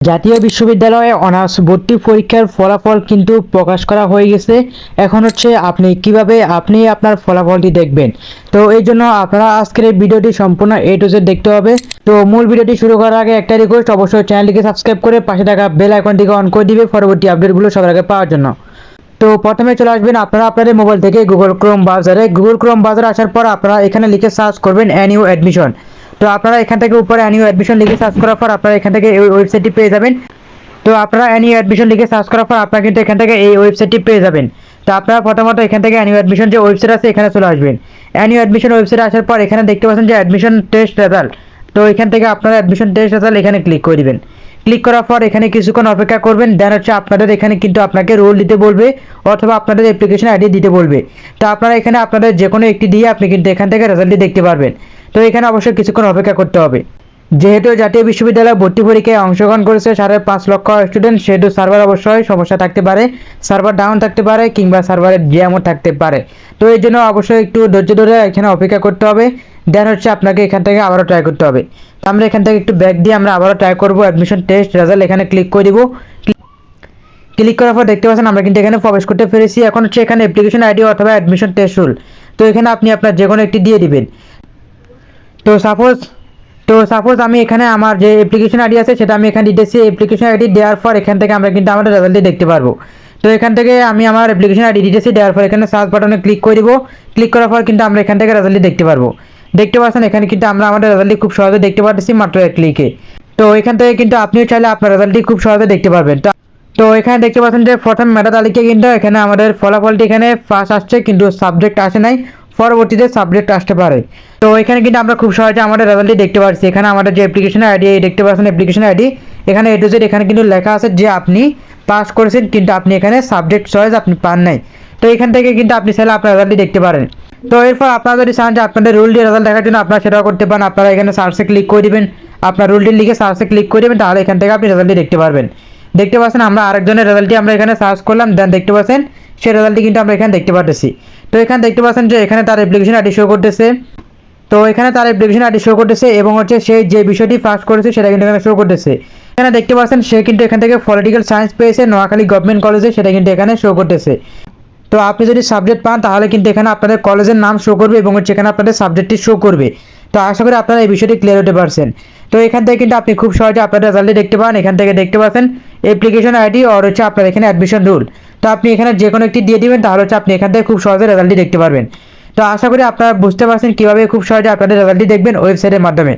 জাতীয় বিশ্ববিদ্যালয়ে অনার্স ভর্তি পরীক্ষার ফলাফল কিন্তু প্রকাশ করা হয়ে গেছে। এখন হচ্ছে আপনি কীভাবে আপনি আপনার ফলাফলটি দেখবেন। তো এই জন্য আপনারা আজকের এই ভিডিওটি সম্পূর্ণ এ টু জেড দেখতে হবে। তো মূল ভিডিওটি শুরু করার আগে একটা রিকোয়েস্ট অবশ্যই চ্যানেলটিকে সাবস্ক্রাইব করে পাশে থাকা বেল আইকনটিকে অন করে দিবে পরবর্তী আপডেটগুলো সবার আগে পাওয়ার জন্য। তো প্রথমে চলে আসবেন আপনারা আপনাদের মোবাইল থেকে গুগল ক্রোম ব্রাউজারে গুগল ক্রোম ব্রাউজারে আসার পর আপনারা এখানে লিখে সার্চ করবেন অ্যানিউ অ্যাডমিশন তো আপনারা এখান থেকে উপরে অ্যানিউ অ্যাডমিশন লিখে সার্চ করার পর আপনারা এখান থেকে এই ওয়েবসাইটটি পেয়ে যাবেন। তো আপনারা অ্যানিউ অ্যাডমিশন লিখে সার্চ করার পর আপনারা কিন্তু এখান থেকে এই ওয়েবসাইটটি পেয়ে যাবেন। তো আপনারা প্রথমত এখান থেকে অ্যানিউ অ্যাডমিশন যে ওয়েবসাইট আছে এখানে চলে আসবেন। অ্যানিউ অ্যাডমিশন ওয়েবসাইটে আসার পর এখানে দেখতে পাচ্ছেন যে অ্যাডমিশন টেস্ট রেজাল্ট তো এখান থেকে আপনারা অ্যাডমিশন টেস্ট রেজাল্ট এখানে ক্লিক করে দিবেন। ক্লিক করার পর এখানে কিছুক্ষণ অপেক্ষা করবেন দেন হচ্ছে আপনাদের এখানে কিন্তু আপনাকে রোল দিতে বলবে অথবা আপনাদের অ্যাপ্লিকেশন আইডি দিতে বলবে। তো আপনারা এখানে আপনাদের যে কোনো একটি দিয়ে আপনি কিন্তু এখান থেকে রেজাল্টটি দেখতে পারবেন। তো এখানে অবশ্যই কিছুক্ষণ অপেক্ষা করতে হবে। যেহেতু জাতীয় বিশ্ববিদ্যালয় ভর্তি পরীক্ষায় অংশগ্রহণ করেছে সাড়ে পাঁচ লক্ষ স্টুডেন্ট সেহেতু সার্ভার অবশ্যই সমস্যা থাকতে পারে সার্ভার ডাউন থাকতে পারে কিংবা সার্ভারের জ্যামও থাকতে পারে। তো এই জন্য অবশ্যই একটু ধৈর্য ধরে এখানে অপেক্ষা করতে হবে। দেন হচ্ছে আপনাকে এখান থেকে আবারও ট্রাই করতে হবে। তো আমরা এখান থেকে একটু ব্যাক দিয়ে আমরা আবারও ট্রাই করব অ্যাডমিশন টেস্ট রেজাল্ট এখানে ক্লিক করে দিব। ক্লিক করার পর দেখতে পাচ্ছেন আমরা কিন্তু এখানে প্রবেশ করতে পেরেছি। এখন হচ্ছে এখানে অ্যাপ্লিকেশন আইডি অথবা অ্যাডমিশন টেস্ট রুল তো এখানে আপনি আপনার যে কোনো একটি দিয়ে দিবেন। তো সাপোজ তো সাপোজ আমি এখানে আমার যে অ্যাপ্লিকেশন আইডি আছে, সেটা আমি এখানে দিতেছি অ্যাপ্লিকেশন আইডি দেওয়ার পর এখান থেকে আমরা কিন্তু আমাদের রেজাল্টটি দেখতে পারব। তো এখান থেকে আমি আমার অ্যাপ্লিকেশন আইডি দিতেছি দেওয়ার পর এখানে সার্চ বাটনে ক্লিক করে দিব। ক্লিক করার পর কিন্তু আমরা এখান থেকে রেজাল্টটি দেখতে পারব। দেখতে পাচ্ছেন, এখানে কিন্তু আমরা আমাদের রেজাল্টটি খুব সহজে দেখতে পাচ্ছি মাত্র এক ক্লিকে তো এখান থেকে কিন্তু আপনিও চাইলে আপনার রেজাল্টটি খুব সহজে দেখতে পারবেন। তো তো এখানে দেখতে পাচ্ছেন যে প্রথম মেধা তালিকা কিন্তু এখানে আমাদের ফলাফলটি এখানে ফার্স্ট আসছে, কিন্তু সাবজেক্ট আসে নাই। পরবর্তীতে সাবজেক্ট আসতে পারে। তো এখানে কিন্তু আমরা খুব সহজে আমাদের রেজাল্টটি দেখতে পাচ্ছি এখানে আমাদের যে অ্যাপ্লিকেশন আইডি দেখতে পাচ্ছেন অ্যাপ্লিকেশন আইডি এখানে এ টু জেড এখানে কিন্তু লেখা আছে যে আপনি পাস করেছেন, কিন্তু আপনি এখানে সাবজেক্ট চয়েস আপনি পান নাই। তো এখান থেকে কিন্তু আপনি চাইলে আপনার রেজাল্টটি দেখতে পারেন। তো এরপর আপনারা যদি চান যে আপনাদের রুল দিয়ে রেজাল্ট দেখার জন্য আপনারা সেটাও করতে পারেন। আপনারা এখানে সার্চে ক্লিক করে দেবেন। আপনার রুলটি লিখে সার্চে ক্লিক করে দেবেন, তাহলে এখান থেকে আপনি রেজাল্টটি দেখতে পারবেন। দেখতে পাচ্ছেন আমরা আরেকজনের রেজাল্টটি আমরা এখানে সার্চ করলাম দেন দেখতে পাচ্ছেন সেই রেজাল্টটি কিন্তু আমরা এখানে দেখতে পাচ্ছি তো এখানে দেখতে পাচ্ছেন যে এখানে তার অ্যাপ্লিকেশন আইডি শো করতেছে। তো এখানে তার অ্যাপ্লিকেশন আইডি শো করতেছে এবং হচ্ছে সে যে বিষয়টি পাস করেছে সেটা কিন্তু এখানে শো করতেছে। এখানে দেখতে পাচ্ছেন সে কিন্তু এখান থেকে পলিটিক্যাল সায়েন্স পেয়েছে, নোয়াখালী গভর্নমেন্ট কলেজে সেটা কিন্তু এখানে শো করতেছে। তো আপনি যদি সাবজেক্ট পান তাহলে কিন্তু এখানে আপনাদের কলেজের নাম শো করবে এবং হচ্ছে এখানে আপনাদের সাবজেক্টটি শো করবে। তো আশা করি আপনারা এই বিষয়টি ক্লিয়ার হতে পারছেন। তো এখান থেকে কিন্তু আপনি খুব সহজে আপনার রেজাল্টে দেখতে পান। এখান থেকে দেখতে পাচ্ছেন অ্যাপ্লিকেশন আইডি আর হচ্ছে আপনার এখানে অ্যাডমিশন রুল তো আপনি এখানে যে কোনো একটি দিয়ে দিবেন, তাহলে হচ্ছে আপনি এখান থেকে খুব সহজে রেজাল্টটি দেখতে পারবেন। তো আশা করি আপনারা বুঝতে পারছেন কীভাবে খুব সহজে আপনাদের রেজাল্টটি দেখবেন ওয়েবসাইটের মাধ্যমে।